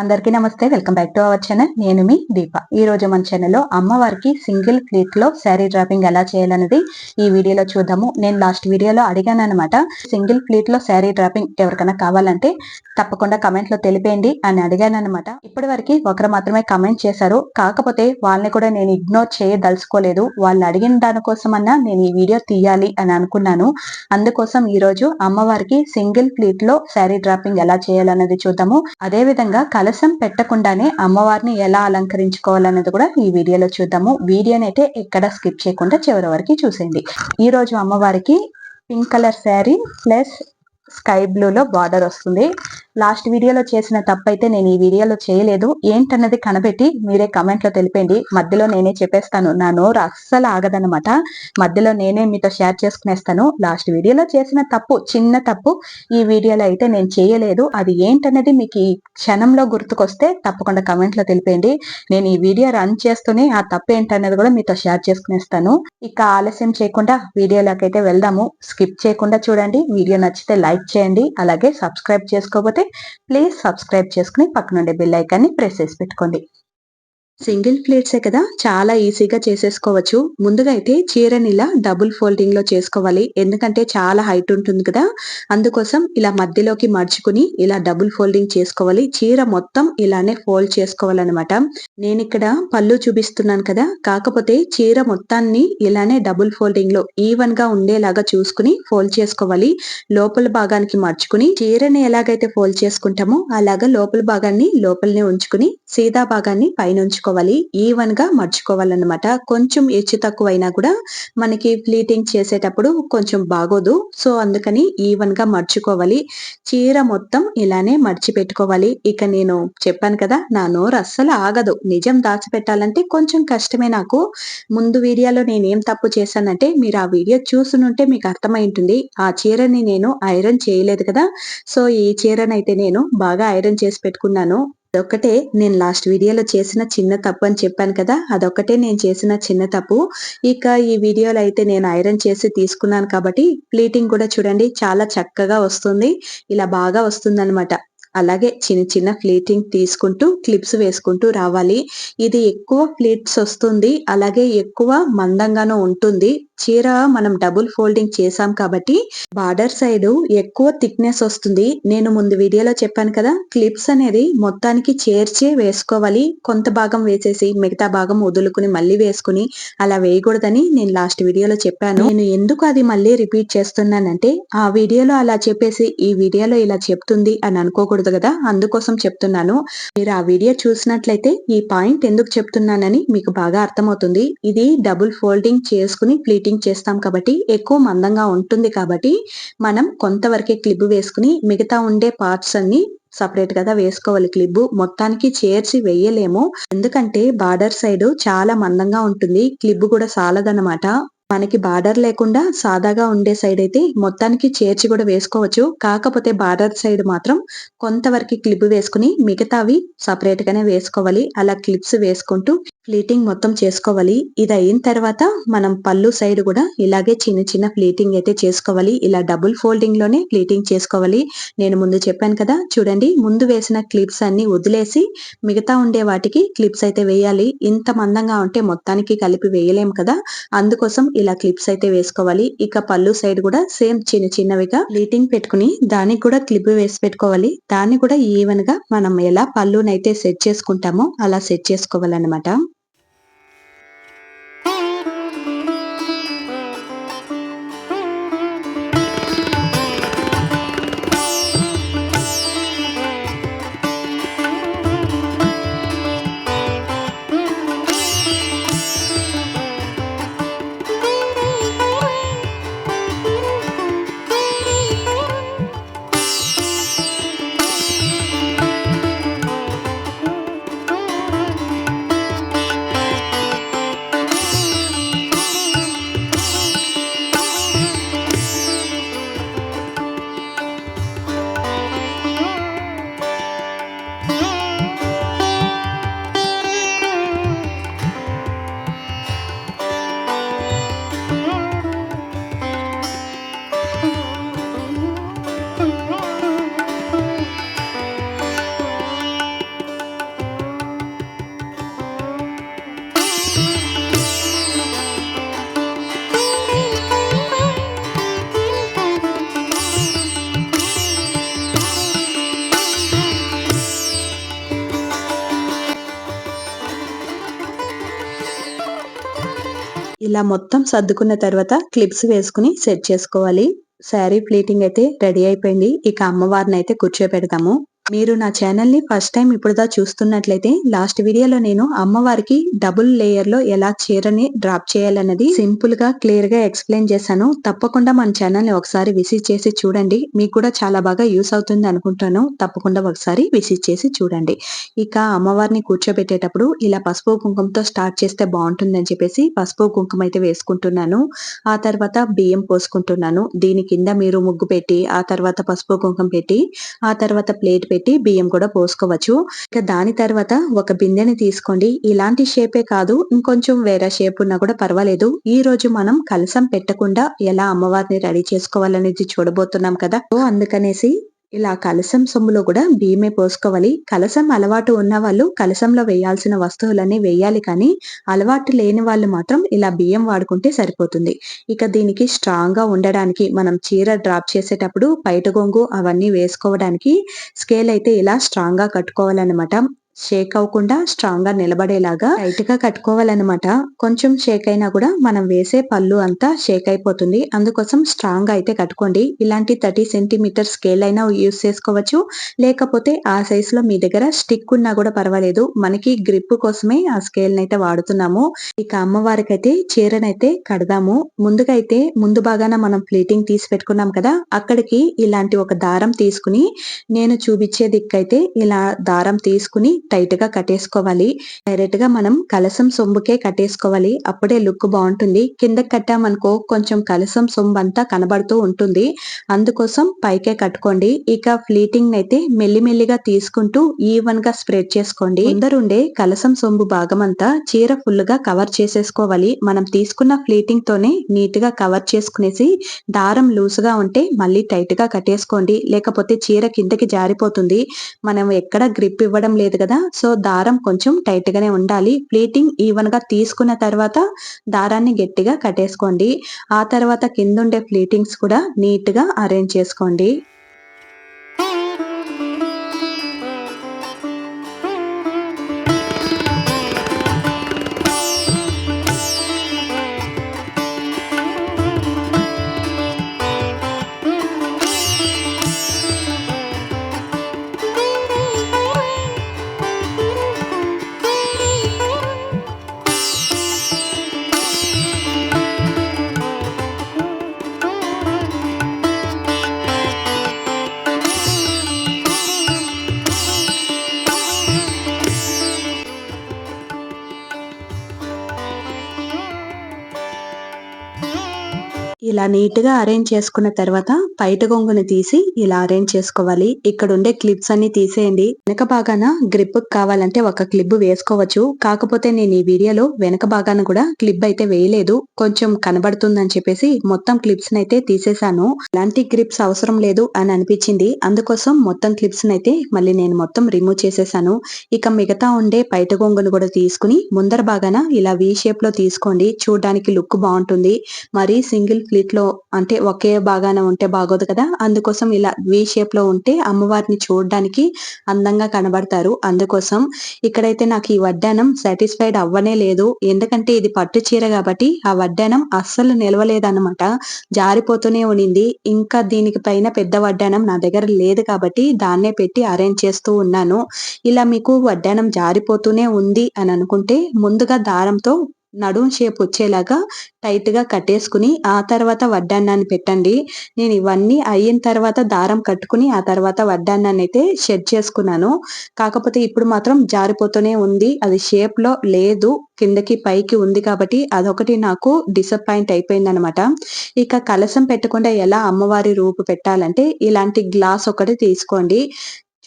అందరికీ నమస్తే welcome back to our channel నేను మీ దీప. ఈ రోజు మన ఛానల్లో అమ్మవారికి సింగిల్ ప్లేట్లో శారీ డ్రాపింగ్ ఎలా చేయాలనేది ఈ వీడియోలో చూద్దాము. నేను లాస్ట్ వీడియోలో అడిగాను అనమాట సింగిల్ ప్లేట్లో శారీ డ్రాపింగ్ ఎవరికైనా కావాలంటే తప్పకుండా కమెంట్లో తెలిపేయండి అని అడిగాను అనమాట ఇప్పటి వరకు ఒకరు మాత్రమే కమెంట్ చేశారు. కాకపోతే వాళ్ళని కూడా నేను ఇగ్నోర్ చేయదలుచుకోలేదు. వాళ్ళు అడిగిన దానికోసమన్నా నేను ఈ వీడియో తీయాలి అని అనుకున్నాను. అందుకోసం ఈ రోజు అమ్మవారికి సింగిల్ ప్లేట్లో శారీ డ్రాపింగ్ ఎలా చేయాలన్నది చూద్దాము. అదే విధంగా ఆలస్యం పెట్టకుండానే అమ్మవారిని ఎలా అలంకరించుకోవాలన్నది కూడా ఈ వీడియోలో చూద్దాము. వీడియోని అయితే ఎక్కడ స్కిప్ చేయకుండా చివరి వరకు చూసేయండి. ఈ రోజు అమ్మవారికి pink colour saree plus sky blue లో బార్డర్ వస్తుంది. లాస్ట్ వీడియోలో చేసిన తప్పైతే నేను ఈ వీడియోలో చేయలేదు. ఏంటన్నది కనబెట్టి మీరే కమెంట్లో తెలిపండి మధ్యలో నేనే చెప్పేస్తాను. నా నోరు అస్సలు ఆగదనమాట మధ్యలో నేనే మీతో షేర్ చేసుకునేస్తాను. లాస్ట్ వీడియోలో చేసిన తప్పు చిన్న తప్పు ఈ వీడియోలో అయితే నేను చేయలేదు. అది ఏంటన్నది మీకు ఈ క్షణంలో గుర్తుకొస్తే తప్పకుండా కమెంట్లో తెలిపేయండి. నేను ఈ వీడియో రన్ చేస్తూనే ఆ తప్పు ఏంటన్నది కూడా మీతో షేర్ చేసుకునేస్తాను. ఇక ఆలస్యం చేయకుండా వీడియోలోకి అయితే వెళ్దాము. స్కిప్ చేయకుండా చూడండి. వీడియో నచ్చితే లైక్ చేయండి. అలాగే సబ్స్క్రైబ్ చేసుకోకపోతే ప్లీజ్ సబ్స్క్రైబ్ చేసుకుని పక్కనుండే బెల్ ఐకాన్ని ప్రెస్ చేసి పెట్టుకోండి. సింగిల్ ప్లేట్సే కదా చాలా ఈజీగా చేసేసుకోవచ్చు. ముందుగా అయితే చీరని ఇలా డబుల్ ఫోల్డింగ్లో చేసుకోవాలి. ఎందుకంటే చాలా హైట్ ఉంటుంది కదా అందుకోసం ఇలా మధ్యలోకి మడుచుకుని ఇలా డబుల్ ఫోల్డింగ్ చేసుకోవాలి. చీర మొత్తం ఇలానే ఫోల్డ్ చేసుకోవాలన్నమాట. నేను ఇక్కడ పళ్ళు చూపిస్తున్నాను కదా కాకపోతే చీర మొత్తాన్ని ఇలానే డబుల్ ఫోల్డింగ్లో ఈవెన్గా ఉండేలాగా చూసుకుని ఫోల్డ్ చేసుకోవాలి. లోపల భాగానికి మర్చుకుని చీరని ఎలాగైతే ఫోల్డ్ చేసుకుంటామో అలాగా లోపల భాగాన్ని లోపలనే ఉంచుకుని సీదా భాగాన్ని పైన ఉంచుకోవాలి. ఈవెన్గా మర్చుకోవాలన్నమాట. కొంచెం హెచ్చు తక్కువ అయినా కూడా మనకి ప్లీటింగ్ చేసేటప్పుడు కొంచెం బాగోదు. సో అందుకని ఈవెన్గా మర్చుకోవాలి. చీర మొత్తం ఇలానే మర్చి పెట్టుకోవాలి ఇక నేను చెప్పాను కదా నా నోరు అస్సలు ఆగదు. నిజం దాచిపెట్టాలంటే కొంచెం కష్టమే నాకు. ముందు వీడియోలో నేను ఏం తప్పు చేశానంటే మీరు ఆ వీడియో చూసునుంటే మీకు అర్థమై ఉంటుంది ఆ చీరని నేను ఐరన్ చేయలేదు కదా. సో ఈ చీరనైతే నేను బాగా ఐరన్ చేసి పెట్టుకున్నాను. అదొక్కటే నేను లాస్ట్ వీడియోలో చేసిన చిన్న తప్పు అని చెప్పాను కదా అదొక్కటే నేను చేసిన చిన్న తప్పు. ఇక ఈ వీడియోలో అయితే నేను ఐరన్ చేసి తీసుకున్నాను కాబట్టి ప్లీటింగ్ కూడా చూడండి చాలా చక్కగా వస్తుంది. ఇలా బాగా వస్తుందన్నమాట. అలాగే చిన్న చిన్న ఫ్లీటింగ్ తీసుకుంటూ క్లిప్స్ వేసుకుంటూ రావాలి. ఇది ఎక్కువ ఫ్లీట్స్ వస్తుంది అలాగే ఎక్కువ మందంగానూ ఉంటుంది. చీర మనం డబుల్ ఫోల్డింగ్ చేసాం కాబట్టి బార్డర్ సైడ్ ఎక్కువ థిక్నెస్ వస్తుంది. నేను ముందు వీడియోలో చెప్పాను కదా క్లిప్స్ అనేది మొత్తానికి చేర్చే వేసుకోవాలి. కొంత భాగం వేసేసి మిగతా భాగం వదులుకుని మళ్ళీ వేసుకుని అలా వేయకూడదని నేను లాస్ట్ వీడియోలో చెప్పాను. నేను ఎందుకు అది మళ్ళీ రిపీట్ చేస్తున్నానంటే ఆ వీడియోలో అలా చెప్పేసి ఈ వీడియోలో ఇలా చెప్తుంది అని అనుకోకూడదు కదా అందుకోసం చెప్తున్నాను. మీరు ఆ వీడియో చూసినట్లయితే ఈ పాయింట్ ఎందుకు చెప్తున్నానని మీకు బాగా అర్థమవుతుంది. ఇది డబుల్ ఫోల్డింగ్ చేసుకుని ప్లీటింగ్ చేస్తాం కాబట్టి ఎక్కువ మందంగా ఉంటుంది కాబట్టి మనం కొంతవరకే క్లిప్ వేసుకుని మిగతా ఉండే పార్ట్స్ అన్ని సపరేట్గా వేసుకోవాలి క్లిప్. మొత్తానికి చేర్చి వేయలేము. ఎందుకంటే బార్డర్ సైడ్ చాలా మందంగా ఉంటుంది. క్లిప్ కూడా సాలదనమాట మనకి బార్డర్ లేకుండా సాదాగా ఉండే సైడ్ అయితే మొత్తానికి చేర్చి కూడా వేసుకోవచ్చు. కాకపోతే బార్డర్ సైడ్ మాత్రం కొంతవరకు క్లిప్ వేసుకుని మిగతావి సపరేట్ గానే వేసుకోవాలి. అలా క్లిప్స్ వేసుకుంటూ ఫ్లీటింగ్ మొత్తం చేసుకోవాలి. ఇది అయిన తర్వాత మనం పళ్ళు సైడ్ కూడా ఇలాగే చిన్న చిన్న ఫ్లీటింగ్ అయితే చేసుకోవాలి. ఇలా డబుల్ ఫోల్డింగ్లోనే ఫ్లీటింగ్ చేసుకోవాలి. నేను ముందు చెప్పాను కదా చూడండి ముందు వేసిన క్లిప్స్ అన్ని వదిలేసి మిగతా ఉండే వాటికి క్లిప్స్ అయితే వేయాలి. ఇంత మందంగా ఉంటే మొత్తానికి కలిపి వేయలేము కదా. అందుకోసం ఇలా క్లిప్స్ అయితే వేసుకోవాలి. ఇక పళ్ళు సైడ్ కూడా సేమ్ చిన్న చిన్నవిగా లీటింగ్ పెట్టుకుని దానికి కూడా క్లిప్ వేసి పెట్టుకోవాలి. దాన్ని కూడా ఈవెన్గా మనం ఎలా పళ్ళునైతే సెట్ చేసుకుంటామో అలా సెట్ చేసుకోవాలన్నమాట. ఇలా మొత్తం సర్దుకున్న తర్వాత క్లిప్స్ వేసుకుని సెట్ చేసుకోవాలి. శారీ ప్లీటింగ్ అయితే రెడీ అయిపోయింది. ఇక అమ్మవారిని అయితే కూర్చోపెడతాము మీరు నా ఛానల్ని ఫస్ట్ టైం ఇప్పుడుదా చూస్తున్నట్లయితే లాస్ట్ వీడియోలో నేను అమ్మవారికి డబుల్ లేయర్లో ఎలా చీరని డ్రాప్ చేయాలన్నది సింపుల్గా క్లియర్గా ఎక్స్ప్లెయిన్ చేశాను. తప్పకుండా మన ఛానల్ని ఒకసారి విసిట్ చేసి చూడండి. మీకు కూడా చాలా బాగా యూస్ అవుతుంది అనుకుంటాను. తప్పకుండా ఒకసారి విసిట్ చేసి చూడండి. ఇక అమ్మవారిని కూర్చోబెట్టేటప్పుడు ఇలా పసుపు కుంకుమతో స్టార్ట్ చేస్తే బాగుంటుందని చెప్పేసి పసుపు కుంకుమ అయితే వేసుకుంటున్నాను. ఆ తర్వాత బియ్యం పోసుకుంటున్నాను. దీని కింద మీరు ముగ్గు పెట్టి ఆ తర్వాత పసుపు కుంకుమ పెట్టి ఆ తర్వాత ప్లేట్ పెట్టి పెట్టి బియ్యం కూడా పోసుకోవచ్చు. ఇక దాని తర్వాత ఒక బిందెని తీసుకోండి. ఇలాంటి షేపే కాదు ఇంకొంచెం వేరే షేప్ ఉన్నా కూడా పర్వాలేదు. ఈ రోజు మనం కలసం పెట్టకుండా ఎలా అమ్మవారిని రెడీ చేసుకోవాలనేది చూడబోతున్నాం కదా. అందుకనేసి ఇలా కలసం సొమ్ములో కూడా బియ్యమే పోసుకోవాలి. కలసం అలవాటు ఉన్న వాళ్ళు కలసంలో వేయాల్సిన వస్తువులన్నీ వేయాలి కానీ అలవాటు లేని వాళ్ళు మాత్రం ఇలా బియ్యం వాడుకుంటే సరిపోతుంది. ఇక దీనికి స్ట్రాంగ్గా ఉండడానికి మనం చీర డ్రాప్ చేసేటప్పుడు పైట గొంగు అవన్నీ వేసుకోవడానికి స్కేల్ అయితే ఇలా స్ట్రాంగ్గా కట్టుకోవాలన్నమాట. షేక్ అవ్వకుండా స్ట్రాంగ్గా నిలబడేలాగా టైట్గా కట్టుకోవాలన్నమాట. కొంచెం షేక్ అయినా కూడా మనం వేసే పళ్ళు అంతా షేక్ అయిపోతుంది. అందుకోసం స్ట్రాంగ్గా అయితే కట్టుకోండి. ఇలాంటి థర్టీ సెంటీమీటర్ స్కేల్ అయినా యూస్ చేసుకోవచ్చు. లేకపోతే ఆ సైజ్లో మీ దగ్గర స్టిక్ ఉన్నా కూడా పర్వాలేదు. మనకి గ్రిప్ కోసమే ఆ స్కేల్ అయితే వాడుతున్నాము. ఇక అమ్మవారికైతే చీరనైతే కడదాము. ముందుగా అయితే ముందు బాగాన మనం ప్లీటింగ్ తీసి పెట్టుకున్నాం కదా అక్కడికి ఇలాంటి ఒక దారం తీసుకుని నేను చూపించే దిక్కైతే ఇలా దారం తీసుకుని టైట్గా కట్టేసుకోవాలి. డైరెక్ట్గా మనం కలసం సొంబుకే కట్టేసుకోవాలి. అప్పుడే లుక్ బాగుంటుంది. కింద కట్టామనుకో కొంచెం కలసం సొంబు అంతా కనబడుతూ ఉంటుంది. అందుకోసం పైకే కట్టుకోండి. ఇక ఫ్లీటింగ్ అయితే మెల్లిమెల్లిగా తీసుకుంటూ ఈవెన్గా స్ప్రెడ్ చేసుకోండి. ఉండే కలసం సొంబు భాగం అంతా చీర ఫుల్గా కవర్ చేసేసుకోవాలి. మనం తీసుకున్న ఫ్లీటింగ్ తోనే నీట్గా కవర్ చేసుకునేసి దారం లూజ్గా ఉంటే మళ్ళీ టైట్గా కట్టేసుకోండి. లేకపోతే చీర కిందకి జారిపోతుంది. మనం ఎక్కడ గ్రిప్ ఇవ్వడం లేదు కదా. సో దారం కొంచెం టైట్ గానే ఉండాలి. ప్లీటింగ్ ఈవెన్గా తీసుకున్న తర్వాత దారాన్ని గట్టిగా కట్టేసుకోండి. ఆ తర్వాత కింద ఉండే ప్లీటింగ్స్ కూడా నీట్గా అరేంజ్ చేసుకోండి. నీట్గా నీట్గా అరేంజ్ చేసుకున్న తర్వాత పైట గొంగుని తీసి ఇలా అరేంజ్ చేసుకోవాలి. ఇక్కడ ఉండే క్లిప్స్ అన్ని తీసేయండి. వెనక భాగాన గ్రిప్ కావాలంటే ఒక క్లిప్ వేసుకోవచ్చు. కాకపోతే నేను ఈ వీడియోలో వెనక భాగాన కూడా క్లిప్ అయితే వేయలేదు. కొంచెం కనబడుతుందని చెప్పేసి మొత్తం క్లిప్స్ అయితే తీసేశాను. ఇలాంటి గ్రిప్స్ అవసరం లేదు అని అనిపించింది. అందుకోసం మొత్తం క్లిప్స్ అయితే మళ్ళీ నేను మొత్తం రిమూవ్ చేసేసాను ఇక మిగతా ఉండే పైట గొంగును కూడా తీసుకుని ముందర భాగాన ఇలా వి షేప్లో తీసుకోండి. చూడడానికి లుక్ బాగుంటుంది. మరి సింగిల్ ప్లీట్ లో అంటే ఒకే బాగానే ఉంటే బాగోదు కదా. అందుకోసం ఇలా వి షేప్లో ఉంటే అమ్మవారిని చూడడానికి అందంగా కనబడతారు. అందుకోసం ఇక్కడైతే నాకు ఈ వడ్డానం సాటిస్ఫైడ్ అవ్వనే లేదు. ఎందుకంటే ఇది పట్టు చీర కాబట్టి ఆ వడ్డానం అస్సలు నిలవలేదన్నమాట. జారిపోతూనే ఉనింది ఇంకా దీనికి పైన పెద్ద వడ్డానం నా దగ్గర లేదు కాబట్టి దాన్నే పెట్టి అరేంజ్ చేస్తూ ఉన్నాను. ఇలా మీకు వడ్డానం జారిపోతూనే ఉంది అని అనుకుంటే ముందుగా దారంతో నడుం షేప్ వచ్చేలాగా టైట్గా కట్టేసుకుని ఆ తర్వాత వడ్డాన్నాన్ని పెట్టండి. నేను ఇవన్నీ అయిన తర్వాత దారం కట్టుకుని ఆ తర్వాత వడ్డాన్నాన్ని అయితే షెడ్ చేసుకున్నాను. కాకపోతే ఇప్పుడు మాత్రం జారిపోతూనే ఉంది. అది షేప్లో లేదు. కిందకి పైకి ఉంది కాబట్టి అదొకటి నాకు డిసప్పాయింట్ అయిపోయింది అనమాట ఇక కలసం పెట్టకుండా ఎలా అమ్మవారి రూపు పెట్టాలంటే ఇలాంటి గ్లాస్ ఒకటి తీసుకోండి.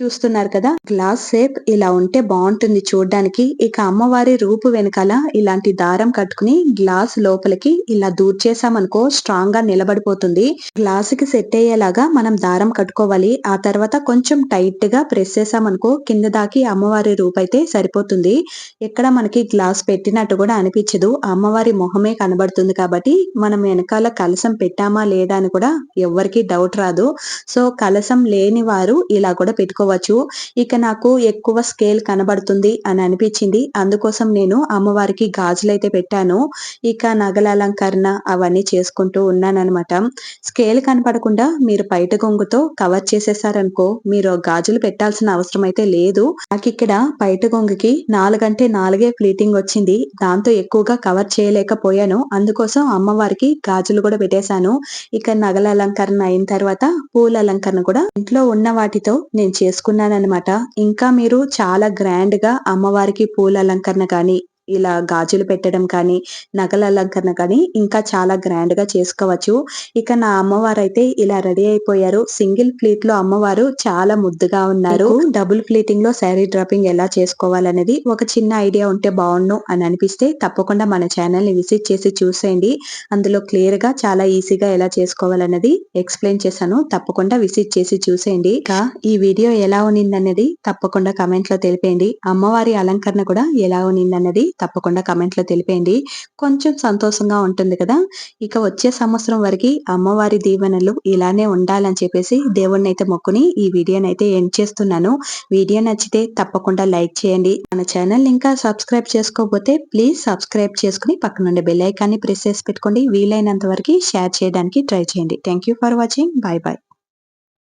చూస్తున్నారు కదా? గ్లాస్ షేప్ ఇలా ఉంటే బాగుంటుంది చూడడానికి. ఇక అమ్మవారి రూపు వెనకాల ఇలాంటి దారం కట్టుకుని గ్లాస్ లోపలికి ఇలా దూర్చేసామనుకో స్ట్రాంగ్గా నిలబడిపోతుంది. గ్లాస్కి సెట్ అయ్యేలాగా మనం దారం కట్టుకోవాలి. ఆ తర్వాత కొంచెం టైట్గా ప్రెస్ చేసామనుకో కింద దాకి అమ్మవారి రూపు అయితే సరిపోతుంది. ఎక్కడ మనకి గ్లాస్ పెట్టినట్టు కూడా అనిపించదు. అమ్మవారి మొహమే కనబడుతుంది కాబట్టి మనం వెనకాల కలసం పెట్టామా లేదా అని కూడా ఎవరికి డౌట్ రాదు. సో కలసం లేని వారు ఇలా కూడా పెట్టుకోవాలి. చేసుకోవచ్చు. ఇక నాకు ఎక్కువ స్కేల్ కనబడుతుంది అని అనిపించింది. అందుకోసం నేను అమ్మవారికి గాజులు అయితే పెట్టాను. ఇక నగల అలంకరణ అవన్నీ చేసుకుంటూ ఉన్నానన్నమాట. స్కేల్ కనపడకుండా మీరు బయట గొంగుతో కవర్ చేసేసారనుకో మీరు గాజులు పెట్టాల్సిన అవసరం అయితే లేదు. నాకు ఇక్కడ బయట గొంగుకి నాలుగంటే నాలుగే ఫ్లీటింగ్ వచ్చింది. దాంతో ఎక్కువగా కవర్ చేయలేకపోయాను. అందుకోసం అమ్మవారికి గాజులు కూడా పెట్టేశాను. ఇక నగల అలంకరణ అయిన తర్వాత పూల అలంకరణ కూడా ఇంట్లో ఉన్న వాటితో నేను చేసుకున్నాను ఇంకా మీరు చాలా గ్రాండ్గా అమ్మవారికి పూల అలంకరణ కానీ ఇలా గాజులు పెట్టడం కానీ నగల అలంకరణ కానీ ఇంకా చాలా గ్రాండ్గా చేసుకోవచ్చు. ఇక నా అమ్మవారు అయితే ఇలా రెడీ అయిపోయారు. సింగిల్ ప్లీట్లో అమ్మవారు చాలా ముద్దుగా ఉన్నారు. డబుల్ ప్లీటింగ్లో శారీ డ్రాపింగ్ ఎలా చేసుకోవాలనేది ఒక చిన్న ఐడియా ఉంటే బాగుండు అని అనిపిస్తే తప్పకుండా మన ఛానల్ని విజిట్ చేసి చూసేయండి. అందులో క్లియర్గా చాలా ఈజీగా ఎలా చేసుకోవాలన్నది ఎక్స్ప్లెయిన్ చేశాను. తప్పకుండా విజిట్ చేసి చూసేయండి. ఇక ఈ వీడియో ఎలా ఉన్నది తప్పకుండా కమెంట్లో తెలిపేయండి. అమ్మవారి అలంకరణ కూడా ఎలా ఉన్నది తప్పకుండా కమెంట్లో తెలిపేయండి. కొంచెం సంతోషంగా ఉంటుంది కదా? ఇక వచ్చే సంవత్సరం వరకు అమ్మవారి దీవెనలు ఇలానే ఉండాలని చెప్పేసి దేవుణ్ణి అయితే మొక్కుని ఈ వీడియోని అయితే ఎండ్ చేస్తున్నాను. వీడియో నచ్చితే తప్పకుండా లైక్ చేయండి. మన ఛానల్ ఇంకా సబ్స్క్రైబ్ చేసుకోకపోతే ప్లీజ్ సబ్స్క్రైబ్ చేసుకుని పక్కన ఉండే బెల్ ఐకాన్ని ప్రెస్ చేసి పెట్టుకోండి. వీలైనంత వరకు షేర్ చేయడానికి ట్రై చేయండి. Thank for watching. Bye bye.